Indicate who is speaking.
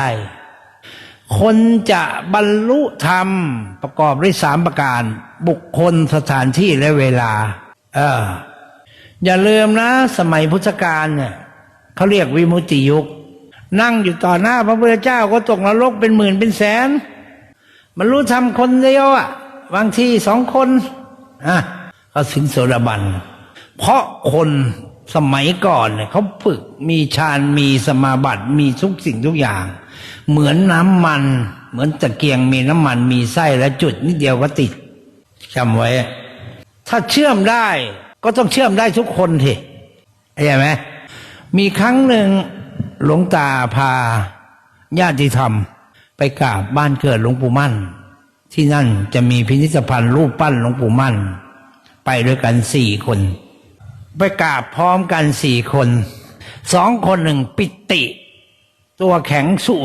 Speaker 1: ได้คนจะบรรลุธรรมประกอบด้วยสามประการ บุคคลสถานที่และเวลา เออ อย่าลืมนะ สมัยพุทธกาลเนี่ยเขาเรียกวิมุติยุค นั่งอยู่ต่อหน้าพระพุทธเจ้าก็ตกนรกเป็นหมื่นเป็นแสนมันรู้ทำคนเดียวอะบางทีสองคนอะเขาสินโสดาบัน เพราะคน สมัยก่อนเนี่ยเขาฝึกมีฌานมีสมาบัติมีทุกสิ่งทุกอย่าง เหมือนน้ำมัน เหมือนตะเกียงมีน้ำมันมีไส้และจุดนิดเดียวก็ติดจำไว้ ถ้าเชื่อมได้ก็ต้องเชื่อมได้ทุกคนทีเข้าใจไหมมีครั้งหนึ่งหลวงตาพาญาติธรรม ไปกราบบ้านเกิดหลวงปู่มั่น ที่นั่นจะมีพิพิธภัณฑ์รูปปั้นหลวงปู่มั่น ไปด้วยกันสี่คน ไปกราบพร้อมกันสี่คน สองคนหนึ่งปิติ ตัวแข็งสุ